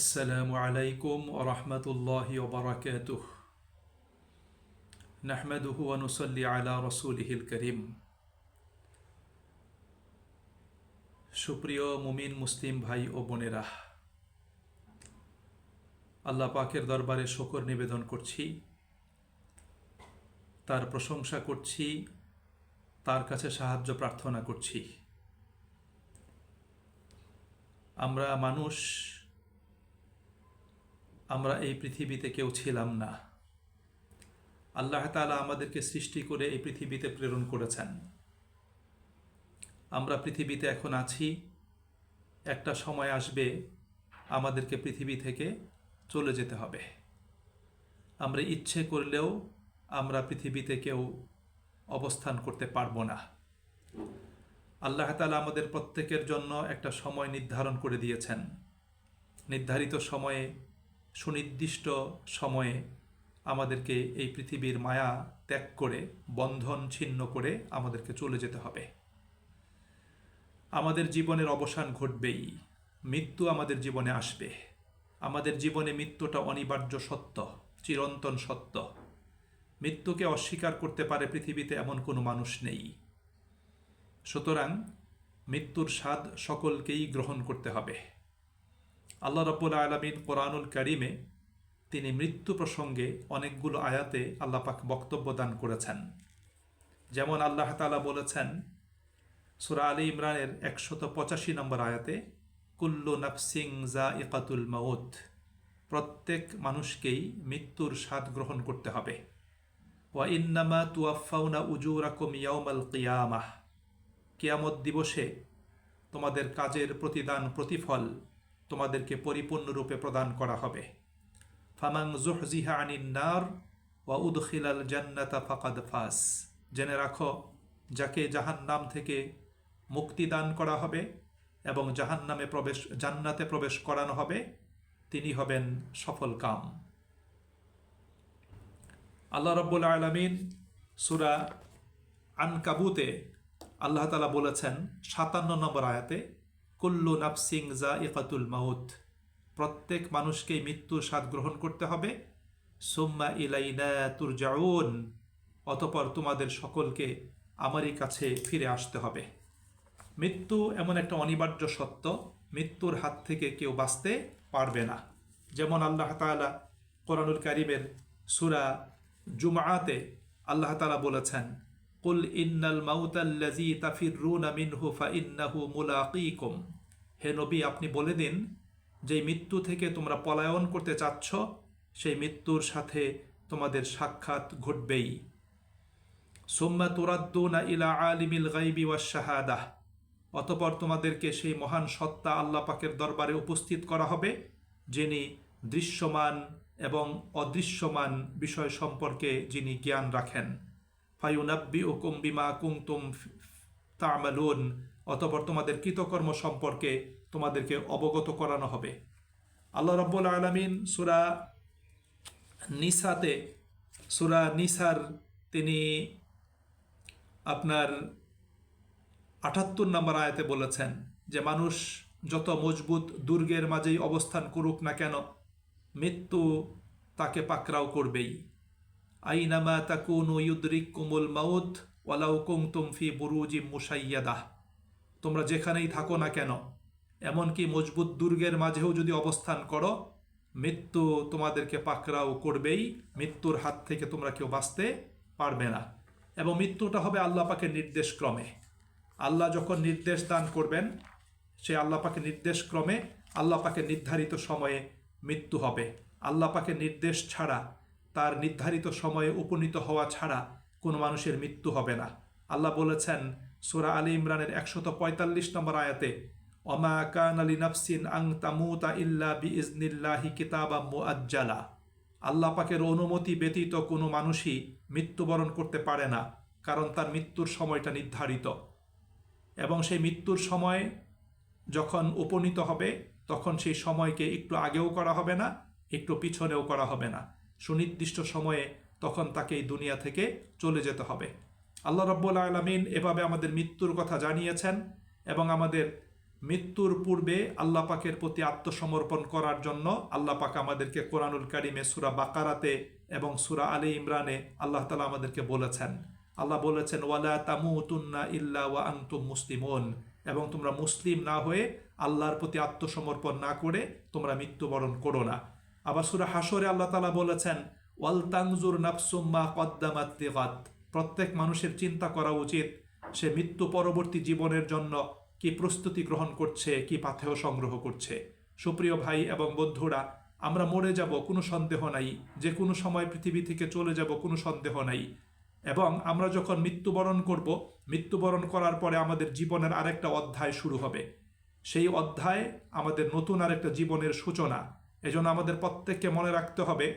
আসসালামু আলাইকুম ওরহমতুল্লাহ ওবরাকাত নাহমেদুহু অনুসল্লি আলা রসুলহিল করিম। সুপ্রিয় মুমিন, মুসলিম ভাই ও বোনেরা, আল্লাহ পাকের দরবারে শকর নিবেদন করছি, তার প্রশংসা করছি, তার কাছে সাহায্য প্রার্থনা করছি। আমরা মানুষ আমরা এই পৃথিবীতে কেউ ছিলাম না। আল্লাহ তাআলা আমাদেরকে সৃষ্টি করে এই পৃথিবীতে প্রেরণ করেছেন। আমরা পৃথিবীতে এখন আছি, একটা সময় আসবে আমাদেরকে পৃথিবী থেকে চলে যেতে হবে। আমরা ইচ্ছে করলেও আমরা পৃথিবীতে কেউ অবস্থান করতে পারব না। আল্লাহ তাআলা আমাদের প্রত্যেকের জন্য একটা সময় নির্ধারণ করে দিয়েছেন। নির্ধারিত সময়ে সুনির্দিষ্ট সময়ে আমাদেরকে এই পৃথিবীর মায়া ত্যাগ করে, বন্ধন ছিন্ন করে আমাদেরকে চলে যেতে হবে। আমাদের জীবনের অবসান ঘটবেই। মৃত্যু আমাদের জীবনে আসবে। আমাদের জীবনে মৃত্যুটা অনিবার্য সত্য, চিরন্তন সত্য। মৃত্যুকে অস্বীকার করতে পারে পৃথিবীতে এমন কোনো মানুষ নেই। সুতরাং মৃত্যুর স্বাদ সকলকেই গ্রহণ করতে হবে। আল্লাহ রব্বুল আলমিন কোরআনুল করিমে তিনি মৃত্যু প্রসঙ্গে অনেকগুলো আয়াতে আল্লাহ পাক বক্তব্য দান করেছেন। যেমন আল্লাহ তালা বলেছেন, সুরা আলী ইমরানের একশত পঁচাশি নম্বর আয়াতে, কুল্লু নাফসিং জা ইকাতুল মাউত প্রত্যেক মানুষকেই মৃত্যুর স্বাদ গ্রহণ করতে হবে। ওয়া ইন্নামা তুয়াফাউনা উজুরাকুম ইয়াউমাল কিয়ামাহ কিয়ামত দিবসে তোমাদের কাজের প্রতিদান প্রতিফল তোমাদেরকে পরিপূর্ণরূপে প্রদান করা হবে। ফামাং জুহজিহা আনিন নার ওয়া উদখিলাল জান্নাতা ফাকাদ ফাস। জেনে রাখো, যাকে জাহান্নাম থেকে মুক্তি দান করা হবে এবং জাহান্নামে প্রবেশ, জান্নাতে প্রবেশ করানো হবে, তিনি হবেন সফল কাম। আল্লাহ রব্বুল আলমিন সুরা আনকাবুতে আল্লাহ তালা বলেছেন সাতান্ন নম্বর আয়াতে কুল্লু নাফসিং জা ইকাতুল মাউত। প্রত্যেক মানুষকেই মৃত্যুর স্বাদ গ্রহণ করতে হবে। সুম্মা ইলাইনা তুরজাউন। অতপর তোমাদের সকলকে আমারই কাছে ফিরে আসতে হবে। মৃত্যু এমন একটা অনিবার্য সত্য। মৃত্যুর হাত থেকে কেউ বাঁচতে পারবে না। যেমন আল্লাহ তালা কোরআনুল কারিমের সুরা জুমাতে আল্লাহ তালা বলেছেন কুল ইন্নাল মাউতাল্লাজি তাফিরুনা মিনহু ফা ইন্নাহু মুলাকিকুম। হে নবী, আপনি বলে দিন যে মৃত্যু থেকে তোমরা পলায়ন করতে চাচ্ছ, সেই মৃত্যুর সাথে তোমাদের সাক্ষাৎ ঘটবেই। সোম্মা তুরাদ্দুনা ইলা আলিমিল গাইবি ওয়া অতপর তোমাদেরকে সেই মহান সত্তা আল্লাহ পাকের দরবারে উপস্থিত করা হবে, যিনি দৃশ্যমান এবং অদৃশ্যমান বিষয় সম্পর্কে যিনি জ্ঞান রাখেন। ফাইউনাব্বি ও কুম্বিমা কুংতুম তামালুন, অতপর তোমাদের কৃতকর্ম সম্পর্কে তোমাদেরকে অবগত করানো হবে। আল্লাহ রব্বুল আলমিন সুরা নিসাতে, সুরা নিসার তিনি আপনার আটাত্তর নম্বর আয়াতে বলেছেন যে, মানুষ যত মজবুত দুর্গের মাঝেই অবস্থান করুক না কেন, মৃত্যু তাকে পাকরাও করবেই। আইনামা তাকুনু ইউদ্রিক কুমুল মাউদ ওয়ালাউ কুমতুম বুরুজি মুসাইয়াদাহ তোমরা যেখানেই থাকো না কেন, এমনকি মজবুত দুর্গের মাঝেও যদি অবস্থান করো, মৃত্যু তোমাদেরকে পাকরাও করবেই, মৃত্যুর হাত থেকে তোমরা কেউ বাঁচতে পারবে না। এবং মৃত্যুটা হবে আল্লাহ পাকের নির্দেশ ক্রমে আল্লাহ যখন নির্দেশ দান করবেন, সে আল্লাহ পাকে নির্দেশ ক্রমে আল্লাহ পাকে নির্ধারিত সময়ে মৃত্যু হবে। আল্লাহ পাকে নির্দেশ ছাড়া তার নির্ধারিত সময়ে উপনীত হওয়া ছাড়া কোনো মানুষের মৃত্যু হবে না। আল্লাহ বলেছেন, সুরা আলী ইমরানের একশত পঁয়তাল্লিশ নম্বর আয়াতে অমা কান আলী নাফসিন আং তামুতা ইল্লা বি ইজনিল্লাহি কিতাবা মুআজ্জালা। আল্লাহ পাকের অনুমতি ব্যতীত কোনো মানুষই মৃত্যুবরণ করতে পারে না, কারণ তার মৃত্যুর সময়টা নির্ধারিত। এবং সেই মৃত্যুর সময় যখন উপনীত হবে, তখন সেই সময়কে একটু আগেও করা হবে না, একটু পিছনেও করা হবে না। সুনির্দিষ্ট সময়ে তখন তাকে এই দুনিয়া থেকে চলে যেতে হবে। আল্লাহ রব্বুল আলমিন এভাবে আমাদের মৃত্যুর কথা জানিয়েছেন এবং আমাদের মৃত্যুর পূর্বে আল্লাহ পাকের প্রতি আত্মসমর্পণ করার জন্য আল্লাহ পাক আমাদেরকে কোরআনুল কারিমে সুরা বাকারাতে এবং সুরা আলী ইমরানে আল্লাহ তালা আমাদেরকে বলেছেন। আল্লাহ বলেছেন, ওয়ালা তামুতুন্না ইল্লা ওয়া আনতুম মুসলিমুন। এবং তোমরা মুসলিম না হয়ে আল্লাহর প্রতি আত্মসমর্পণ না করে তোমরা মৃত্যুবরণ করো না। আবার সুরা হাসরে আল্লাহ তালা বলেছেন, ওয়াল তাংজুর নাফসুম্মা কদ্দামাত প্রত্যেক মানুষের চিন্তা করা উচিত, সে মৃত্যু পরবর্তী জীবনের জন্য কি প্রস্তুতি গ্রহণ করছে, কি পাথেয় সংগ্রহ করছে। সুপ্রিয় ভাই এবং বন্ধুরা, আমরা মরে যাব, কোনো সন্দেহ নাই। যে কোনো সময় পৃথিবী থেকে চলে যাব, কোনো সন্দেহ নাই। এবং আমরা যখন মৃত্যুবরণ করব, মৃত্যুবরণ করার পরে আমাদের জীবনের আরেকটা অধ্যায় শুরু হবে। সেই অধ্যায় আমাদের নতুন আরেকটা জীবনের সূচনা। এজন্য আমাদের প্রত্যেককে মনে রাখতে হবে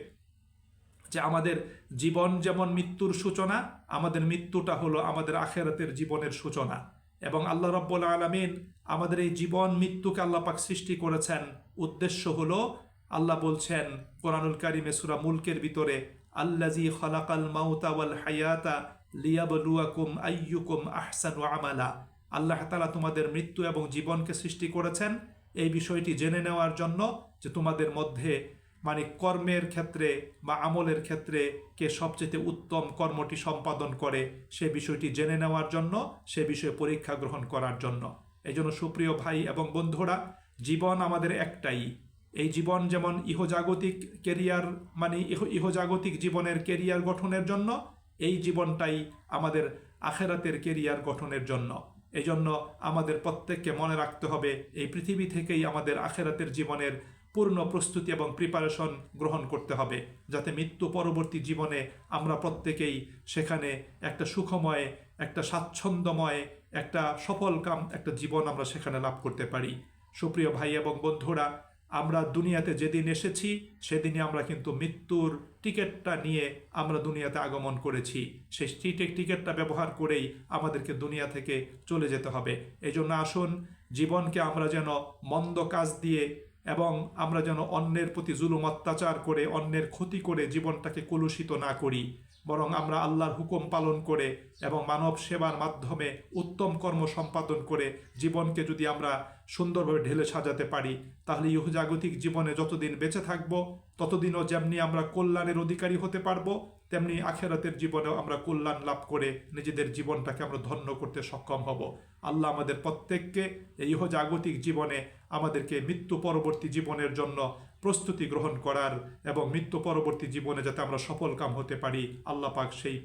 যে আমাদের জীবন যেমন মৃত্যুর সূচনা, আমাদের মৃত্যুটা হলো আমাদের আখেরাতের জীবনের সূচনা। এবং আল্লাহ রব্বুল আলমিন আমাদের এই জীবন, মৃত্যুকে আল্লাহ পাক সৃষ্টি করেছেন। উদ্দেশ্য হলো আল্লাহ বলছেন কোরআনুল কারিমে সুরা মুলকের ভিতরে আল্লাজি খলাকাল মাউতা ওয়াল হায়াতা লিয়াবলুয়াকুম আইয়ুকুম আহসানু আমালা। আল্লাহ তালা তোমাদের মৃত্যু এবং জীবনকে সৃষ্টি করেছেন। এই বিষয়টি জেনে নেওয়ার জন্য যে তোমাদের মধ্যে মানে কর্মের ক্ষেত্রে বা আমলের ক্ষেত্রে কে সবচেয়ে উত্তম কর্মটি সম্পাদন করে সে বিষয়টি জেনে নেওয়ার জন্য, সে বিষয়ে পরীক্ষা গ্রহণ করার জন্য। এই জন্য সুপ্রিয় ভাই এবং বন্ধুরা, জীবন আমাদের একটাই। এই জীবন যেমন ইহজাগতিক কেরিয়ার মানে ইহ, ইহজাগতিক জীবনের কেরিয়ার গঠনের জন্য, এই জীবনটাই আমাদের আখেরাতের কেরিয়ার গঠনের জন্য। এই জন্য আমাদের প্রত্যেককে মনে রাখতে হবে, এই পৃথিবী থেকেই আমাদের আখেরাতের জীবনের পূর্ণ প্রস্তুতি এবং প্রিপারেশন গ্রহণ করতে হবে, যাতে মৃত্যু পরবর্তী জীবনে আমরা প্রত্যেকেই সেখানে একটা সুখময়, একটা স্বাচ্ছন্দ্যময়, একটা সফল কাম, একটা জীবন আমরা সেখানে লাভ করতে পারি। সুপ্রিয় ভাই এবং বন্ধুরা, আমরা দুনিয়াতে যেদিন এসেছি, সেদিনই আমরা কিন্তু মৃত্যুর টিকিটটা নিয়ে আমরা দুনিয়াতে আগমন করেছি। সেই টিকেট টিকিটটা ব্যবহার করেই আমাদেরকে দুনিয়া থেকে চলে যেতে হবে। এই জন্য আসুন, জীবনকে আমরা যেন মন্দ কাজ দিয়ে এবং আমরা যেন অন্যের প্রতি জুলুম, অত্যাচার করে, অন্যের ক্ষতি করে জীবনটাকে কলুষিত না করি। বরং আমরা আল্লাহর হুকুম পালন করে এবং মানব সেবার মাধ্যমে উত্তম কর্ম সম্পাদন করে জীবনকে যদি আমরা সুন্দরভাবে ঢেলে সাজাতে পারি, তাহলে ইহজাগতিক জীবনে যতদিন বেঁচে থাকব, ততদিনও যেমনি আমরা কল্যাণের অধিকারী হতে পারব, তেমনি আখেরাতের জীবনেও আমরা কল্যাণ লাভ করে নিজেদের জীবনটাকে আমরা ধন্য করতে সক্ষম হব। আল্লাহ আমাদের প্রত্যেককে এই ইহজাগতিক জীবনে আমাদেরকে মৃত্যু পরবর্তী জীবনের জন্য প্রস্তুতি গ্রহণ করার এবং মৃত্যু পরবর্তী জীবনে যাতে আমরা সফল কাম হতে পারি, আল্লাহ পাক সেই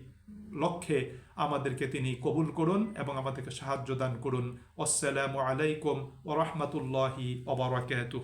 লক্ষ্যে আমাদেরকে তিনি কবুল করুন এবং আমাদেরকে সাহায্য দান করুন। আসসালামু আলাইকুম ও রহমতুল্লাহি ওবরাকাতুহ